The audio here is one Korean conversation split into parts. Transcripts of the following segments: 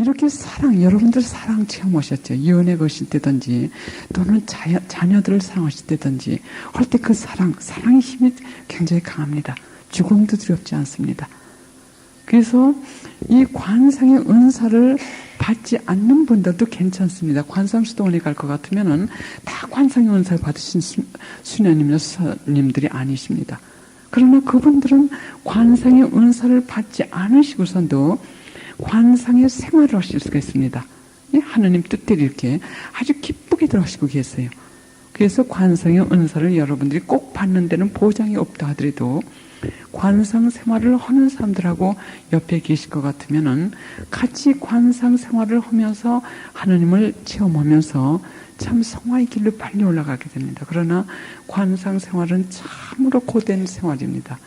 이렇게 사랑, 여러분들 사랑 체험하셨죠? 연애 거실 때든지, 또는 자, 자녀들을 사랑하실 때든지, 할 때 그 사랑, 사랑의 힘이 굉장히 강합니다. 죽음도 두렵지 않습니다. 그래서 이 관상의 은사를 받지 않는 분들도 괜찮습니다. 관상 수도원에 갈 것 같으면은 다 관상의 은사를 받으신 수, 수녀님이나 수사님들이 아니십니다. 그러나 그분들은 관상의 은사를 받지 않으시고선도 관상의 생활을 하실 수가 있습니다. 예, 하느님 뜻대로 이렇게 아주 기쁘게 들어가시고 계세요. 그래서 관상의 은사를 여러분들이 꼭 받는 데는 보장이 없다 하더라도 관상 생활을 하는 사람들하고 옆에 계실 것 같으면은 같이 관상 생활을 하면서 하느님을 체험하면서 참 성화의 길로 빨리 올라가게 됩니다. 그러나 관상 생활은 참으로 고된 생활입니다.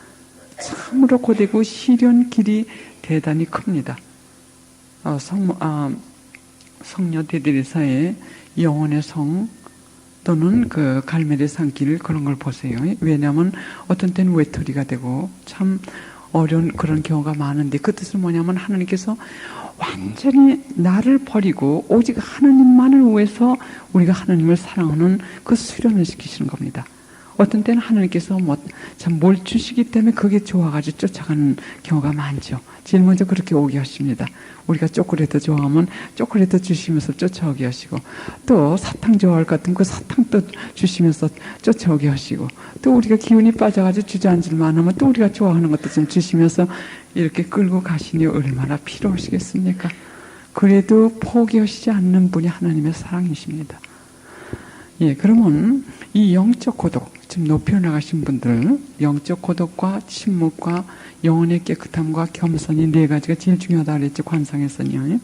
참으로 고되고 시련 길이 대단히 큽니다. 어, 성, 아, 성녀 대대리사의 영혼의 성 또는 그 갈멜의 산길 그런 걸 보세요. 왜냐하면 어떤 때는 외톨이가 되고 참 어려운 그런 경우가 많은데 그 뜻은 뭐냐면 하나님께서 완전히 나를 버리고 오직 하나님만을 위해서 우리가 하나님을 사랑하는 그 수련을 시키시는 겁니다. 어떤 때는 하나님께서 뭐참뭘 주시기 때문에 그게 좋아가지고 쫓아가는 경우가 많죠. 제일 먼저 그렇게 오게 하십니다. 우리가 초콜릿 좋아하면 초콜릿 주시면서 쫓아오게 하시고 또 사탕 좋아할 것 같으면 그 사탕 또 주시면서 쫓아오게 하시고 또 우리가 기운이 빠져가지고 주저앉을 만 하면 또 우리가 좋아하는 것도 좀 주시면서 이렇게 끌고 가시니 얼마나 필요하시겠습니까? 그래도 포기하시지 않는 분이 하나님의 사랑이십니다. 예, 그러면 이 영적 고독, 지금 높여 나가신 분들, 영적 고독과 침묵과 영혼의 깨끗함과 겸손이 네 가지가 제일 중요하다 그랬죠, 관상에서는요.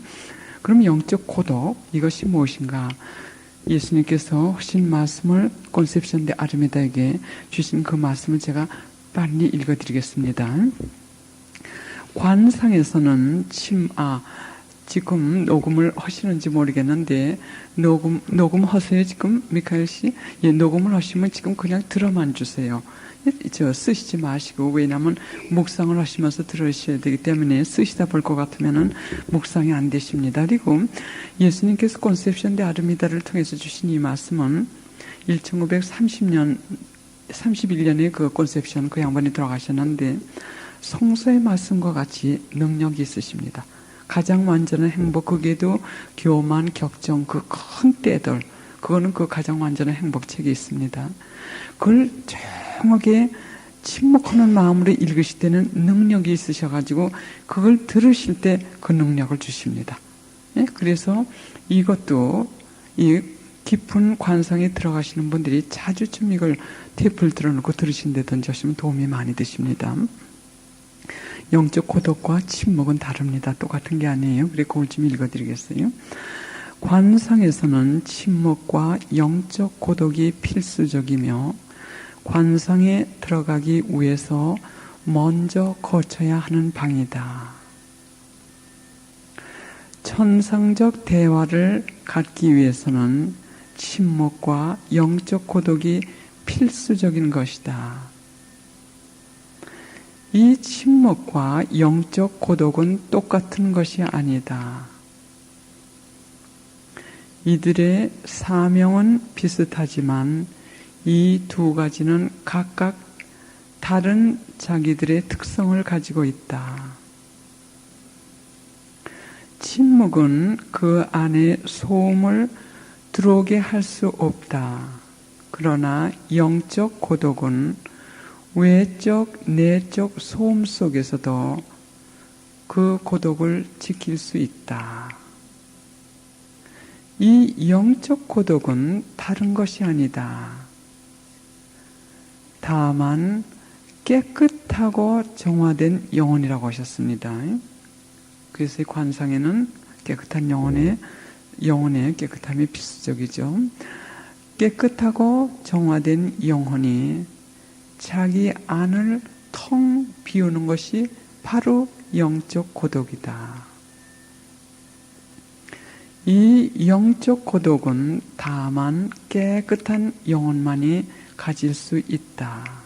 그럼 영적 고독, 이것이 무엇인가? 예수님께서 하신 말씀을 콘셉션 데 아르메다에게 주신 그 말씀을 제가 빨리 읽어드리겠습니다. 관상에서는 침, 아, 지금 녹음을 하시는지 모르겠는데 녹음 녹음 하세요 지금 미카엘 씨? 예, 녹음을 하시면 지금 그냥 들어만 주세요. 예, 저 쓰시지 마시고 왜냐하면 묵상을 하시면서 들으셔야 되기 때문에 쓰시다 볼 것 같으면은 묵상이 안 되십니다. 그리고 예수님께서 콘셉션 데 아르미다를 통해서 주신 이 말씀은 1930년 31년에 그 콘셉션 그 양반이 들어가셨는데 성서의 말씀과 같이 능력이 있으십니다. 가장 완전한 행복 그게도 교만 격정 그큰 때들 그거는 그 가장 완전한 행복책이 있습니다. 그걸 조용하게 침묵하는 마음으로 읽으실 때는 능력이 있으셔가지고 그걸 들으실 때 그 능력을 주십니다. 예? 그래서 이것도 이 깊은 관상에 들어가시는 분들이 자주 좀 이걸 테이프를 들어놓고 들으신다든지 하시면 도움이 많이 되십니다. 영적 고독과 침묵은 다릅니다. 똑같은 게 아니에요. 그래 그걸 좀 읽어드리겠어요. 관상에서는 침묵과 영적 고독이 필수적이며 관상에 들어가기 위해서 먼저 거쳐야 하는 방이다. 천상적 대화를 갖기 위해서는 침묵과 영적 고독이 필수적인 것이다. 이 침묵과 영적 고독은 똑같은 것이 아니다. 이들의 사명은 비슷하지만 이 두 가지는 각각 다른 자기들의 특성을 가지고 있다. 침묵은 그 안에 소음을 들어오게 할 수 없다. 그러나 영적 고독은 외적, 내적 소음 속에서도 그 고독을 지킬 수 있다. 이 영적 고독은 다른 것이 아니다. 다만 깨끗하고 정화된 영혼이라고 하셨습니다. 그래서 관상에는 깨끗한 영혼의 영혼의 깨끗함이 필수적이죠. 깨끗하고 정화된 영혼이 자기 안을 텅 비우는 것이 바로 영적 고독이다. 이 영적 고독은 다만 깨끗한 영혼만이 가질 수 있다.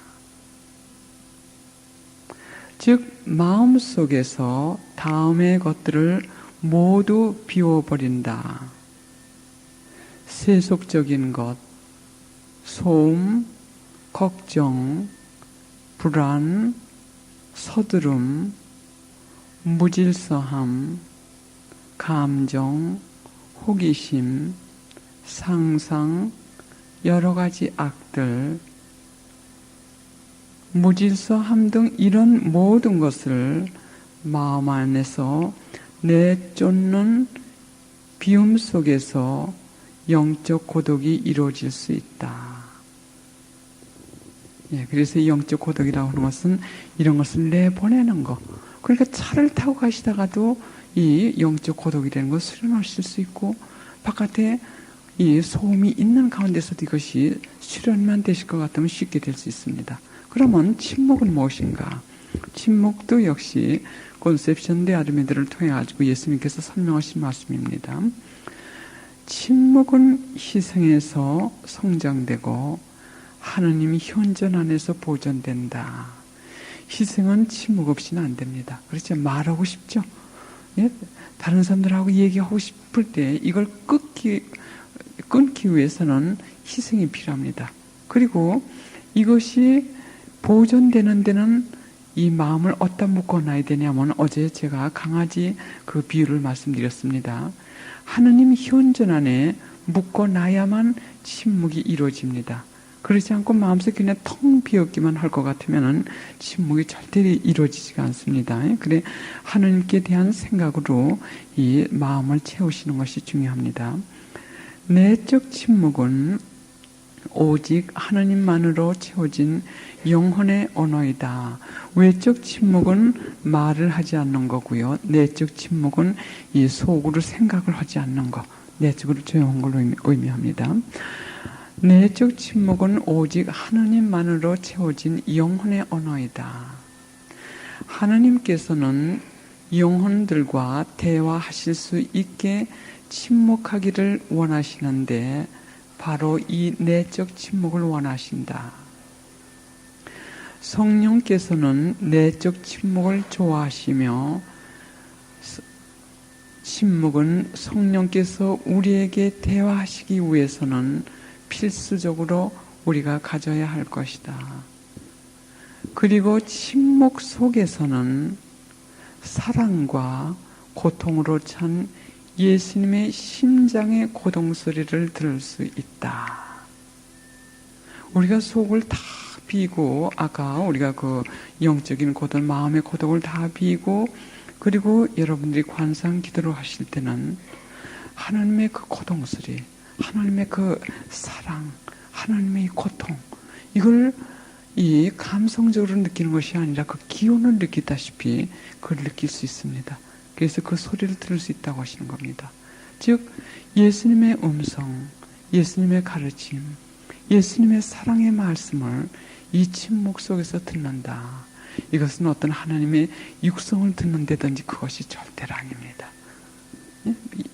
즉, 마음 속에서 다음의 것들을 모두 비워버린다. 세속적인 것, 소음, 걱정, 불안, 서두름, 무질서함, 감정, 호기심, 상상, 여러 가지 악들, 무질서함 등 이런 모든 것을 마음 안에서 내쫓는 비움 속에서 영적 고독이 이루어질 수 있다. 예, 그래서 이 영적 고독이라고 하는 것은 이런 것을 내보내는 거. 그러니까 차를 타고 가시다가도 이 영적 고독이라는 걸 수련하실 수 있고 바깥에 이 소음이 있는 가운데서도 이것이 수련만 되실 것 같으면 쉽게 될 수 있습니다. 그러면 침묵은 무엇인가? 침묵도 역시 콘셉션 데 아르메드를 통해 가지고 예수님께서 설명하신 말씀입니다. 침묵은 희생에서 성장되고 하느님이 현존 안에서 보존된다. 희생은 침묵 없이는 안 됩니다. 그렇죠? 말하고 싶죠? 예? 다른 사람들하고 얘기하고 싶을 때 이걸 끊기, 끊기 위해서는 희생이 필요합니다. 그리고 이것이 보존되는 데는 이 마음을 어디다 묶어놔야 되냐면 어제 제가 강아지 그 비유를 말씀드렸습니다. 하느님 현존 안에 묶어놔야만 침묵이 이루어집니다. 그렇지 않고 마음속에 그냥 텅 비었기만 할 것 같으면은 침묵이 절대 이루어지지가 않습니다. 그래 하느님께 대한 생각으로 이 마음을 채우시는 것이 중요합니다. 내적 침묵은 오직 하느님만으로 채워진 영혼의 언어이다. 외적 침묵은 말을 하지 않는 거고요. 내적 침묵은 이 속으로 생각을 하지 않는 거. 내적으로 조용한 걸 의미합니다. 내적 침묵은 오직 하느님만으로 채워진 영혼의 언어이다. 하느님께서는 영혼들과 대화하실 수 있게 침묵하기를 원하시는데 바로 이 내적 침묵을 원하신다. 성령께서는 내적 침묵을 좋아하시며 침묵은 성령께서 우리에게 대화하시기 위해서는 필수적으로 우리가 가져야 할 것이다. 그리고 침묵 속에서는 사랑과 고통으로 찬 예수님의 심장의 고동 소리를 들을 수 있다. 우리가 속을 다 비고 아까 우리가 그 영적인 고독, 마음의 고독을 다 비고 그리고 여러분들이 관상 기도를 하실 때는 하나님의 그 고동 소리, 하나님의 그 사랑, 하나님의 고통 이걸 이 감성적으로 느끼는 것이 아니라 그 기운을 느끼다시피 그걸 느낄 수 있습니다. 그래서 그 소리를 들을 수 있다고 하시는 겁니다. 즉 예수님의 음성, 예수님의 가르침, 예수님의 사랑의 말씀을 이 침묵 속에서 듣는다. 이것은 어떤 하나님의 육성을 듣는다든지 그것이 절대로 아닙니다.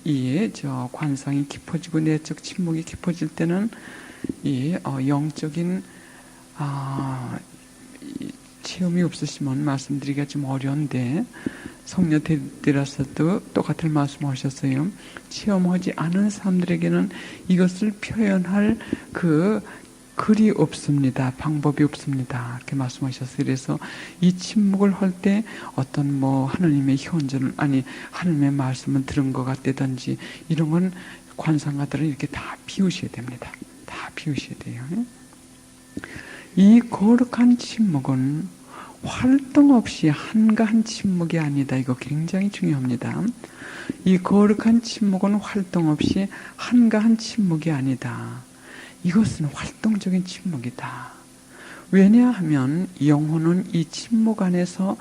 이저 관상이 깊어지고 내적 침묵이 깊어질 때는 이 어, 영적인 아, 체험이 없으시면 말씀드리기가 좀 어려운데 성녀 대라서도 똑같은 말씀하셨어요. 체험하지 않은 사람들에게는 이것을 표현할 그 글이 없습니다. 방법이 없습니다. 이렇게 말씀하셨어요. 그래서 이 침묵을 할 때 어떤 뭐 하나님의 현존을 아니 하나님의 말씀을 들은 것 같다든지 이런 건 관상가들은 이렇게 다 비우셔야 됩니다. 다 비우셔야 돼요. 이 거룩한 침묵은 활동 없이 한가한 침묵이 아니다. 이거 굉장히 중요합니다. 이 거룩한 침묵은 활동 없이 한가한 침묵이 아니다. 이것은 활동적인 침묵이다. 왜냐하면 영혼은 이 침묵 안에서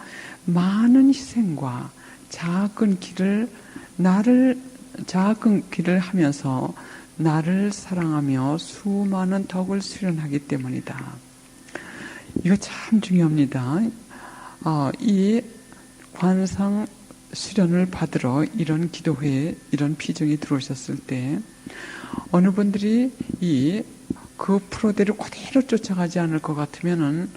많은 희생과 작은 길을 나를 작은 길을 하면서 나를 사랑하며 수많은 덕을 수련하기 때문이다. 이거 참 중요합니다. 어, 이 관상 수련을 받으러 이런 기도회에 이런 피정이 들어오셨을 때 어느 분들이 이 그 프로대로 그대로 쫓아가지 않을 것 같으면은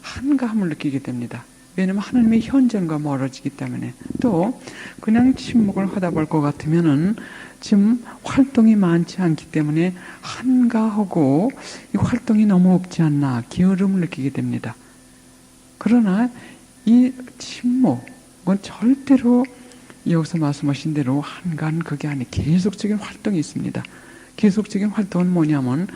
한가함을 느끼게 됩니다. 왜냐면 하나님의 현존과 멀어지기 때문에 또 그냥 침묵을 하다 볼 것 같으면은 지금 활동이 많지 않기 때문에 한가하고 이 활동이 너무 없지 않나 게으름을 느끼게 됩니다. 그러나 이 침묵은 절대로 여기서 말씀하신 대로 한간 그게 아니 계속적인 활동이 있습니다. 계속적인 활동은 뭐냐면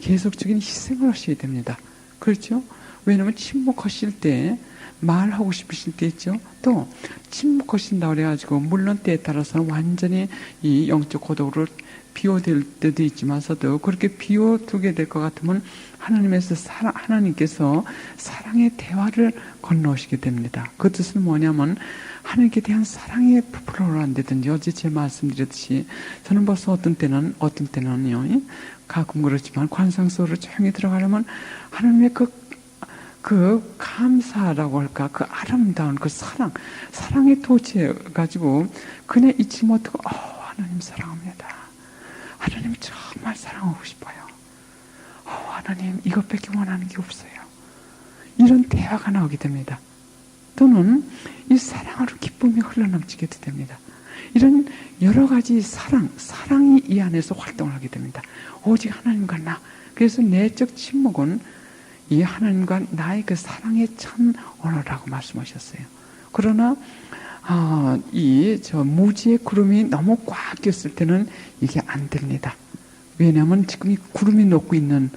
계속적인 희생을 하셔야 됩니다. 그렇죠? 왜냐면 침묵하실 때 말하고 싶으실 때 있죠. 또 침묵하신다 그래가지고 물론 때에 따라서는 완전히 이 영적 고독으로 비워될 때도 있지만서도 그렇게 비워두게 될 것 같으면 하나님에서 사랑, 하나님께서 사랑의 대화를 건너오시게 됩니다. 그 뜻은 뭐냐면 하나님께 대한 사랑의 부풀어 한다든지 어제 제 말씀드렸듯이 저는 벌써 어떤 때는 어떤 때는요 가끔 그렇지만 관상 속으로 조용히 들어가려면 하나님의 그, 그 감사라고 할까? 그 아름다운 그 사랑 사랑에 도취해 가지고 그냥 잊지 못하고 어, 하나님 사랑합니다. 하나님 정말 사랑하고 싶어요. 어, 하나님 이것밖에 원하는 게 없어요. 이런 대화가 나오게 됩니다 또는 이 사랑으로 기쁨이 흘러넘치게도 됩니다. 이런 여러 가지 사랑, 사랑이 이 안에서 활동을 하게 됩니다. 오직 하나님과 나. 그래서 내적 침묵은 이 하나님과 나의 그 사랑의 참 언어라고 말씀하셨어요. 그러나 아, 이 저 무지의 구름이 너무 꽉 꼈을 때는 이게 안 됩니다. 왜냐하면 지금 이 구름이 녹고 있는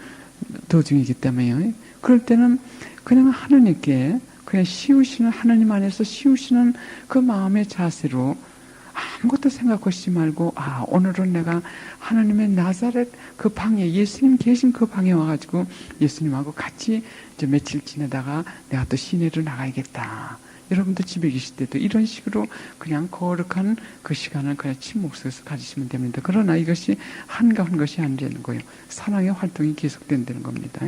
도중이기 때문에요. 그럴 때는 그냥 하나님께 그냥 쉬우시는 하나님 안에서 쉬우시는 그 마음의 자세로 아무것도 생각하시지 말고 아 오늘은 내가 하나님의 나사렛 그 방에 예수님 계신 그 방에 와가지고 예수님하고 같이 이제 며칠 지내다가 내가 또 시내로 나가야겠다. 여러분도 집에 계실 때도 이런 식으로 그냥 거룩한 그 시간을 그냥 침묵 속에서 가지시면 됩니다. 그러나 이것이 한가한 것이 안 되는 거예요. 사랑의 활동이 계속된다는 겁니다.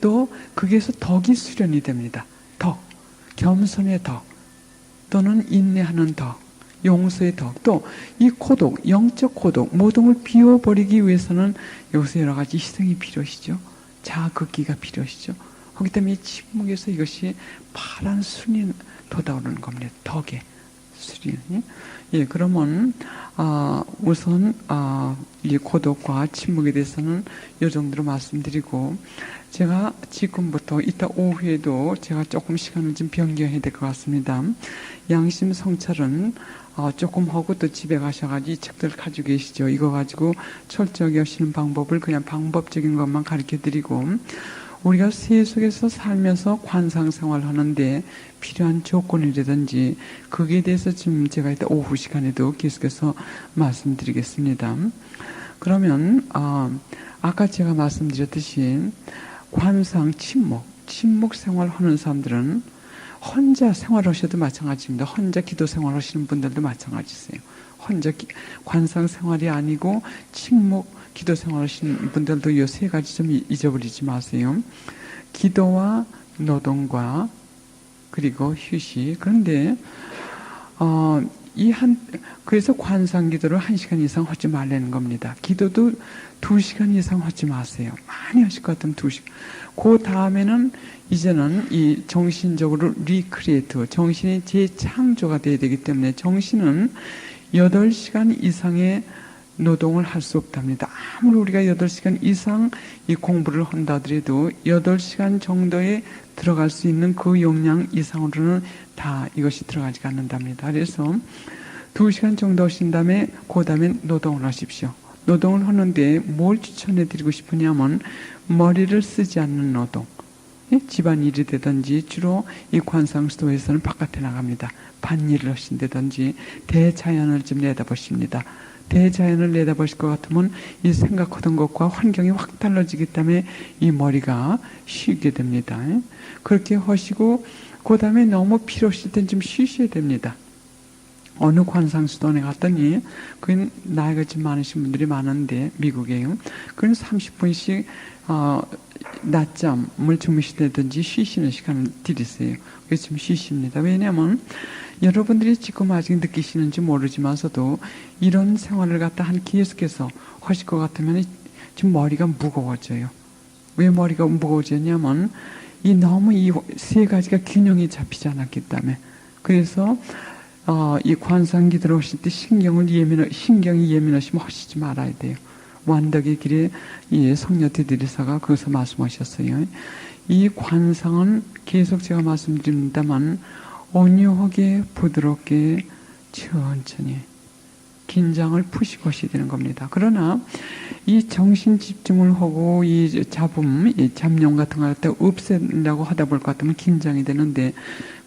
또 거기에서 덕이 수련이 됩니다. 덕, 겸손의 덕, 또는 인내하는 덕, 용서의 덕, 또 이 고독, 영적 고독, 모든 걸 비워버리기 위해서는 여기서 여러 가지 희생이 필요하시죠. 자극기가 필요하시죠. 그렇기 때문에 이 침묵에서 이것이 파란 순이 돋아오르는 겁니다. 덕의 수리. 예, 그러면 아, 우선 아, 이 고독과 침묵에 대해서는 이 정도로 말씀드리고 제가 지금부터 이따 오후에도 제가 조금 시간을 좀 변경해야 될 것 같습니다. 양심 성찰은 어, 조금 하고 또 집에 가셔가지고 이 책들 가지고 계시죠. 이거 가지고 철저하게 하시는 방법을 그냥 방법적인 것만 가르쳐 드리고 우리가 세속에서 살면서 관상 생활 하는데 필요한 조건이라든지 거기에 대해서 지금 제가 이따 오후 시간에도 계속해서 말씀드리겠습니다. 그러면 어, 아까 제가 말씀드렸듯이 관상 침묵, 침묵 생활하는 사람들은 혼자 생활하셔도 마찬가지입니다. 혼자 기도 생활하시는 분들도 마찬가지세요. 혼자 기, 관상 생활이 아니고 침묵 기도 생활하시는 분들도 이 세 가지 좀 잊어버리지 마세요. 기도와 노동과 그리고 휴식. 그런데 어, 이 한 그래서 관상 기도를 한 시간 이상 하지 말라는 겁니다. 기도도 두 시간 이상 하지 마세요. 많이 하실 것 같으면 두 시간. 그 다음에는 이제는 이 정신적으로 리크리에이트, 정신이 재창조가 돼야 되기 때문에 정신은 8시간 이상의 노동을 할 수 없답니다. 아무리 우리가 8시간 이상 이 공부를 한다 하더라도 8시간 정도에 들어갈 수 있는 그 용량 이상으로는 다 이것이 들어가지 않는답니다. 그래서 2시간 정도 하신 다음에 그 다음에 노동을 하십시오. 노동을 하는데 뭘 추천해 드리고 싶으냐면 머리를 쓰지 않는 노동. 예? 집안 일이 되든지 주로 이 관상수도에서는 바깥에 나갑니다. 반일을 하신다든지 대자연을 좀 내다보십니다. 대자연을 내다보실 것 같으면 이 생각하던 것과 환경이 확 달라지기 때문에 이 머리가 쉬게 됩니다. 예? 그렇게 하시고 그 다음에 너무 필요하실 땐좀 쉬셔야 됩니다. 어느 관상수도원에 갔더니 그 나이가 좀 많으신 분들이 많은데 미국에요. 그건 30분씩 어, 낮잠을 주무시다든지 쉬시는 시간을 드리세요. 그래서 좀 쉬십니다. 왜냐하면 여러분들이 지금 아직 느끼시는지 모르지만서도 이런 생활을 갖다 한 계속해서 하실 것 같으면 지금 머리가 무거워져요. 왜 머리가 무거워졌냐면 이 너무 이 세 가지가 균형이 잡히지 않았기 때문에 그래서 어, 이 관상기 들어오실 때 신경을 예민 신경이 예민하시면 하시지 말아야 돼요. 완덕의 길에 이 성녀 대들이사가 거기서 말씀하셨어요. 이 관상은 계속 제가 말씀드립니다만 온유하게 부드럽게 천천히 긴장을 푸시고 하셔야 되는 겁니다. 그러나 이 정신 집중을 하고 이 잡음, 이 잡념 같은 걸 갖다 없앤다고 하다 볼 것 같으면 긴장이 되는데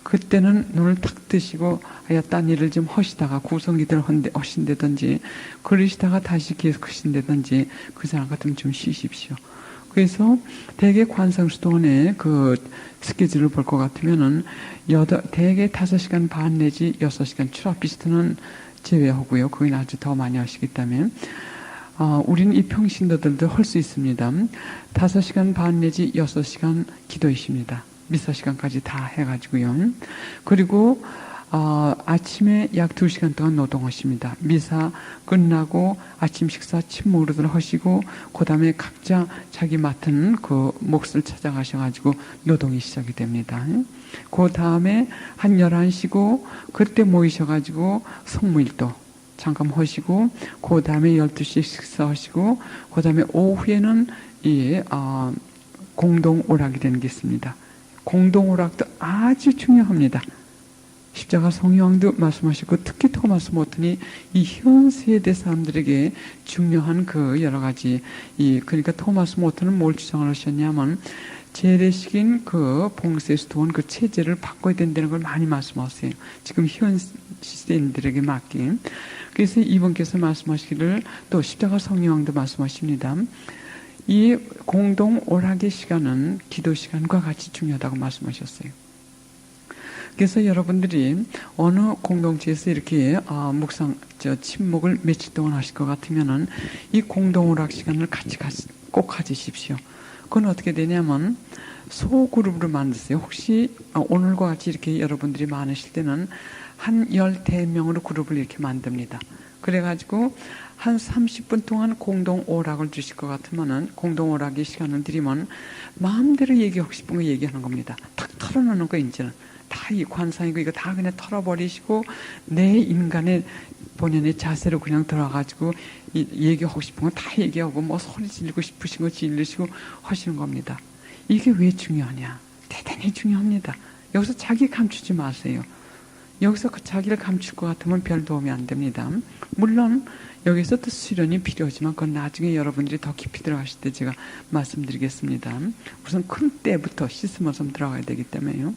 그때는 눈을 탁 뜨시고 아야 딴 일을 좀 하시다가 구성기들 헌데 하신다든지 그러시다가 다시 계속 하신다든지 그 사람 같으면 좀 쉬십시오. 그래서 대개 관상수도원의 그 스케줄을 볼 것 같으면은 여덟 대개 다섯 시간 반 내지 여섯 시간 추락 비스트는 제외하고요. 거긴 아주 더 많이 때문에 어, 우리는 이 평신도들도 할 수 있습니다. 다섯 시간 반 내지 여섯 시간 기도이십니다. 미사 시간까지 다 해가지고요. 그리고 어, 아침에 약 두 시간 동안 노동하십니다. 미사 끝나고 아침 식사 침묵으로들 하시고 그 다음에 각자 자기 맡은 그 몫을 찾아가셔가지고 노동이 시작이 됩니다. 그 다음에 한 11시고 그때 모이셔가지고 성무일도 잠깐 하시고 그 다음에 12시 식사하시고 그 다음에 오후에는 이 어, 공동 오락이 되는 게 있습니다. 공동 오락도 아주 중요합니다. 십자가 성령도 말씀하시고 특히 토마스 모튼이 이 현 세대 사람들에게 중요한 그 여러 가지 이 그러니까 토마스 모튼은 뭘 주장을 하셨냐면 재래식인 그 봉세스토원 그 체제를 바꿔야 된다는 걸 많이 말씀하세요. 지금 현 시대인들에게 맡긴. 그래서 이분께서 말씀하시기를 또 십자가 성령도 말씀하십니다. 이 공동 오락의 시간은 기도 시간과 같이 중요하다고 말씀하셨어요. 그래서 여러분들이 어느 공동체에서 이렇게 어, 묵상, 저 침묵을 며칠 동안 하실 것 같으면은 이 공동 오락 시간을 같이, 같이 꼭 가지십시오. 그건 어떻게 되냐면 소그룹으로 만드세요. 혹시 어, 오늘과 같이 이렇게 여러분들이 많으실 때는 한 열대 명으로 그룹을 이렇게 만듭니다. 그래가지고 한 30분 동안 공동 오락을 주실 것 같으면은 공동 오락의 시간을 드리면 마음대로 얘기하고 싶은 거 얘기하는 겁니다. 탁 털어놓는 거 이제는 다 이 관상이고 이거 다 그냥 털어버리시고 내 인간의 본연의 자세로 그냥 들어가지고 이, 얘기하고 싶은 거 다 얘기하고 뭐 소리 지르고 싶으신 거 지르시고 하시는 겁니다. 이게 왜 중요하냐? 대단히 중요합니다. 여기서 자기 감추지 마세요. 여기서 그 자기를 감출 것 같으면 별 도움이 안 됩니다. 물론 여기서 또 수련이 필요하지만 그건 나중에 여러분들이 더 깊이 들어가실 때 제가 말씀드리겠습니다. 우선 큰 때부터 씻으면서 들어가야 되기 때문에요.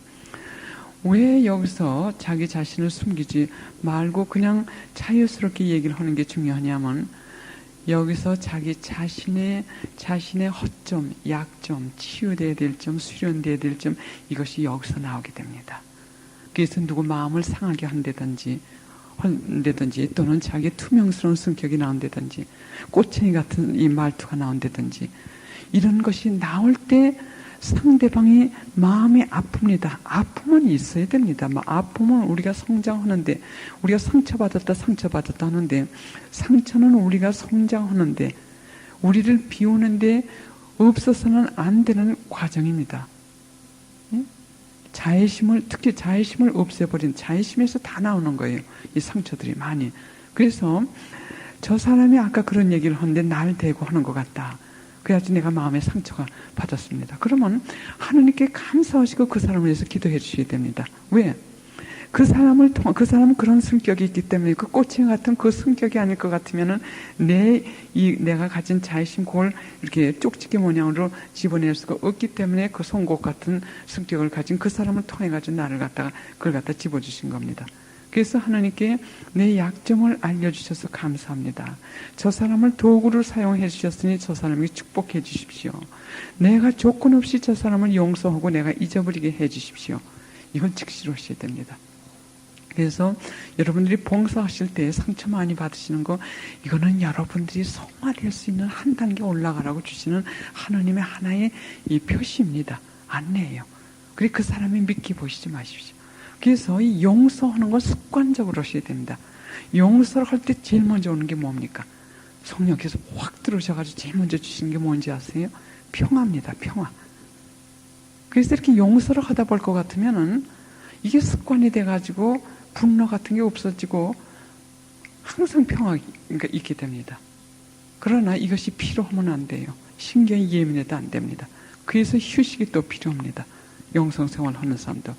왜 여기서 자기 자신을 숨기지 말고 그냥 자유스럽게 얘기를 하는 게 중요하냐면 여기서 자기 자신의 자신의 허점, 약점, 치유돼야 될 점, 수련돼야 될 점 이것이 여기서 나오게 됩니다. 그래서 누구 마음을 상하게 한다든지 한다든지 또는 자기 투명스러운 성격이 나온다든지 꼬챙이 같은 이 말투가 나온다든지 이런 것이 나올 때 상대방이 마음이 아픕니다. 아픔은 있어야 됩니다. 아픔은 우리가 성장하는데 우리가 상처받았다 상처받았다 하는데 상처는 우리가 성장하는데 우리를 비우는데 없어서는 안 되는 과정입니다. 자애심을 특히 자애심을 없애버린 자애심에서 다 나오는 거예요. 이 상처들이 많이. 그래서 저 사람이 아까 그런 얘기를 하는데 날 대고 하는 것 같다. 그래야지 내가 마음의 상처가 받았습니다. 그러면 하나님께 감사하시고 그 사람을 위해서 기도해 주셔야 됩니다. 왜? 그 사람을 통한 그 사람은 그런 성격이 있기 때문에 그 꼬챙이 같은 그 성격이 아닐 것 같으면은 내 이 내가 가진 자의심 그걸 이렇게 쪽지게 모양으로 집어낼 수가 없기 때문에 그 송곳 같은 성격을 가진 그 사람을 통해 가지고 나를 갖다가 그걸 갖다 집어 주신 겁니다. 그래서 하나님께 내 약점을 알려주셔서 감사합니다. 저 사람을 도구를 사용해 주셨으니 저 사람에게 축복해 주십시오. 내가 조건 없이 저 사람을 용서하고 내가 잊어버리게 해 주십시오. 이건 즉시로 하셔야 됩니다. 그래서 여러분들이 봉사하실 때 상처 많이 받으시는 거 이거는 여러분들이 성화될 수 있는 한 단계 올라가라고 주시는 하나님의 하나의 이 표시입니다. 안내예요. 그래 그 사람이 믿기 보시지 마십시오. 그래서 이 용서하는 걸 습관적으로 하셔야 됩니다. 용서를 할 때 제일 먼저 오는 게 뭡니까? 성령께서 확 들어오셔가지고 제일 먼저 주시는 게 뭔지 아세요? 평화입니다. 평화. 그래서 이렇게 용서를 하다 볼 것 같으면은 이게 습관이 돼가지고 분노 같은 게 없어지고 항상 평화가 있게 됩니다. 그러나 이것이 필요하면 안 돼요. 신경이 예민해도 안 됩니다. 그래서 휴식이 또 필요합니다. 영성 생활 하는 사람도.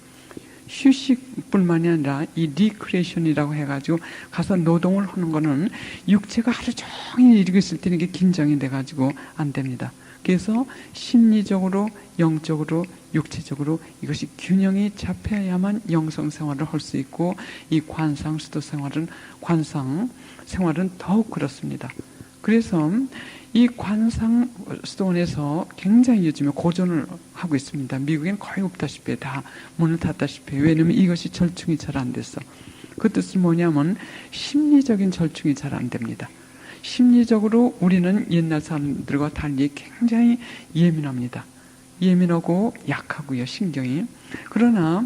휴식뿐만이 아니라 이 리크레이션이라고 해가지고 가서 노동을 하는 거는 육체가 하루 종일 이러고 있을 때는 이게 긴장이 돼가지고 안 됩니다. 그래서 심리적으로, 영적으로, 육체적으로 이것이 균형이 잡혀야만 영성 생활을 할 수 있고 이 관상 수도 생활은 관상 생활은 더욱 그렇습니다. 그래서 이 관상 수도원에서 굉장히 요즘에 고전을 하고 있습니다. 미국엔 거의 없다시피 다 문을 닫다시피 왜냐면 이것이 절충이 잘 안 됐어. 그 뜻은 뭐냐면 심리적인 절충이 잘 안 됩니다. 심리적으로 우리는 옛날 사람들과 달리 굉장히 예민합니다. 예민하고 약하고요, 신경이. 그러나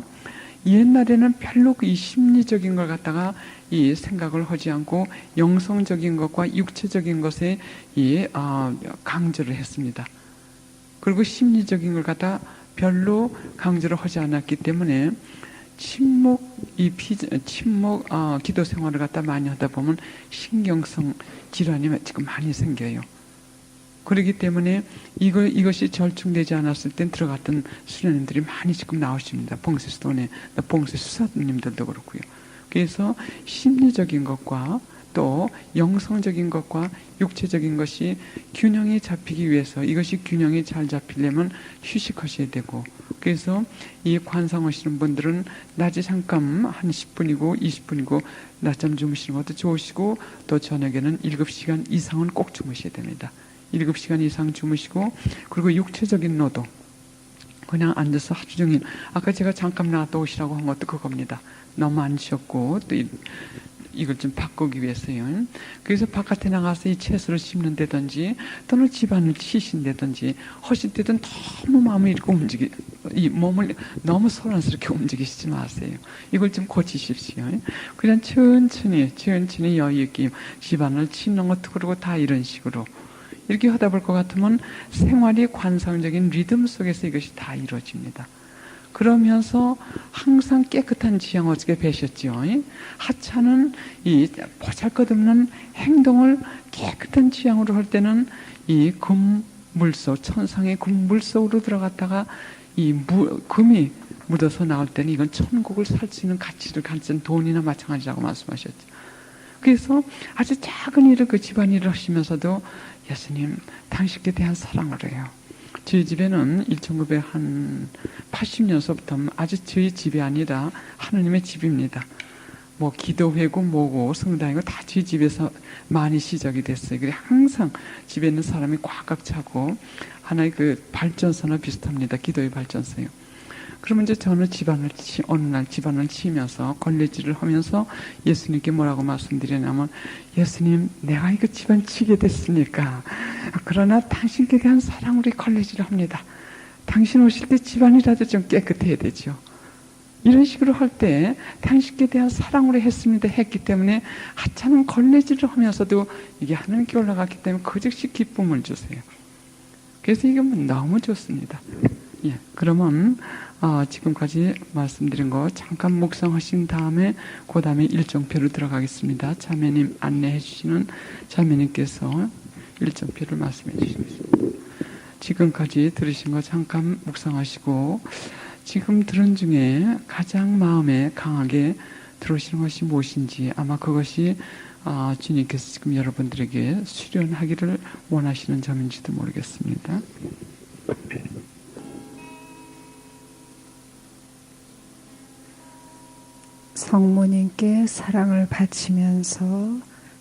옛날에는 별로 그이 심리적인 걸 갖다가 이 생각을 하지 않고 영성적인 것과 육체적인 것에 이 어, 강조를 했습니다. 그리고 심리적인 걸 갖다 별로 강조를 하지 않았기 때문에 침묵 이 피, 침묵 어, 기도 생활을 갖다 많이 하다 보면 신경성 질환이 지금 많이 생겨요. 그렇기 때문에 이거, 이것이 절충되지 않았을 땐 들어갔던 수련님들이 많이 지금 나오십니다. 봉쇄수도원에, 봉쇄 수사님들도 그렇고요. 그래서 심리적인 것과 또 영성적인 것과 육체적인 것이 균형이 잡히기 위해서 이것이 균형이 잘 잡히려면 휴식하셔야 되고 그래서 이 관상하시는 분들은 낮에 잠깐 한 10분이고 20분이고 낮잠 주무시는 것도 좋으시고 또 저녁에는 7시간 이상은 꼭 주무셔야 됩니다. 7시간 이상 주무시고 그리고 육체적인 노동 그냥 앉아서 하루 종일 아까 제가 잠깐 나갔다 오시라고 한 것도 그겁니다. 너무 안 쉬었고 또 이, 이걸 좀 바꾸기 위해서요. 그래서 바깥에 나가서 이 채소를 심는다든지 또는 집안을 치신다든지 하실 때든 너무 마음이 이렇게 움직이 이 몸을 너무 소란스럽게 움직이시지 마세요. 이걸 좀 고치십시오. 그냥 천천히 천천히 여유 있게 집안을 치는 것도 그러고 다 이런 식으로 이렇게 하다 볼 것 같으면 생활이 관상적인 리듬 속에서 이것이 다 이루어집니다. 그러면서 항상 깨끗한 지형 어떻게 배셨지요? 하찮은 이 보잘것없는 행동을 깨끗한 지향으로 할 때는 이 금물속 천상의 금물속으로 들어갔다가 이 무, 금이 묻어서 나올 때는 이건 천국을 살 수 있는 가치를 가진 돈이나 마찬가지라고 말씀하셨죠. 그래서 아주 작은 일을 그 집안일을 하시면서도 예수님 당신께 대한 사랑을 해요. 저희 집에는 1980년서부터 아주 저희 집이 아니라 하느님의 집입니다. 뭐 기도회고 뭐고 성당이고 다 저희 집에서 많이 시작이 됐어요. 그래 항상 집에 있는 사람이 꽉꽉 차고 하나의 그 발전소나 비슷합니다. 기도의 발전소요. 그러면 이제 저는 집안을 치, 어느 날 집안을 치면서 걸레질을 하면서 예수님께 뭐라고 말씀드리냐면 예수님 내가 이거 집안 치게 됐으니까 그러나 당신께 대한 사랑으로 걸레질을 합니다. 당신 오실 때 집안이라도 좀 깨끗해야 되죠. 이런 식으로 할 때 당신께 대한 사랑으로 했습니다 했기 때문에 하찮은 걸레질을 하면서도 이게 하나님께 올라갔기 때문에 그 즉시 기쁨을 주세요. 그래서 이건 너무 좋습니다. 예, 그러면 어, 지금까지 말씀드린 거 잠깐 묵상하신 다음에 그 다음에 일정표로 들어가겠습니다. 자매님 안내해 주시는 자매님께서 일정표를 말씀해 주시겠습니다. 지금까지 들으신 거 잠깐 묵상하시고 지금 들은 중에 가장 마음에 강하게 들어오시는 것이 무엇인지 아마 그것이 아, 주님께서 지금 여러분들에게 수련하기를 원하시는 점인지도 모르겠습니다. 성모님께 사랑을 바치면서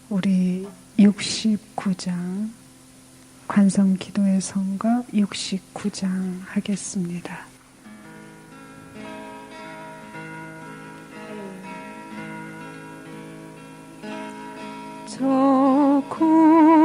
우리 69장 관성 기도의 성가 69장 하겠습니다. 저 고